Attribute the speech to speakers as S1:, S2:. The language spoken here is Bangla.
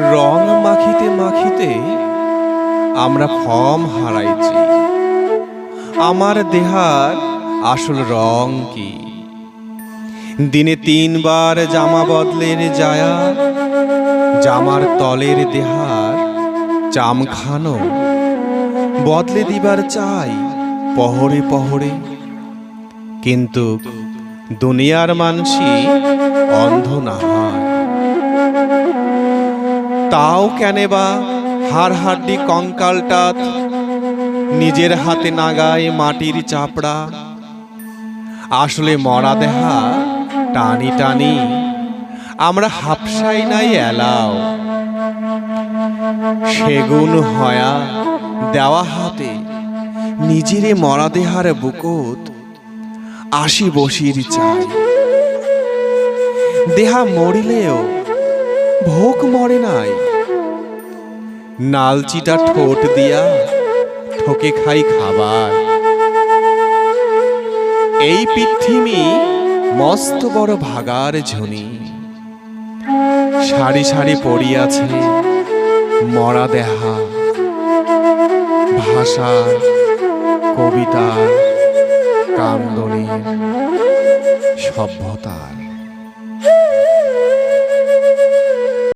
S1: রং মাখিতে মাখিতে আমরা ফর্ম হারাইছি। আমার দেহার আসল রং কি? দিনে তিনবার জামা বদলের যায়া জামার তলের দেহার চামখানো। বদলে দিবার চাই পহরে পহরে। কিন্তু দুনিয়ার মানসি অন্ধ না হয়। তাও কেনে বা? হাড় হাড্ডি কঙ্কালটা নিজের হাতে নাগায় মাটির চাপড়া। আসলে মরা দেহা টানি টানি, আমরা হাফসাই নাই এলাও। সেগুন হয়া দেওয়া হাতে নিজেরে মরা দেহার বুকত আশি বসির চাই। দেহা মরিলেও ভোগ মরে নাই। নালচিটা ঠোঁট দিয়া ঠকে খাই খাবার। এই পৃথিবী মস্ত বড় ভাগার ঝুনি। সারি সারি পড়িয়াছে মরা দেহা। ভাষা কবিতা কান্দনের সভ্যতার।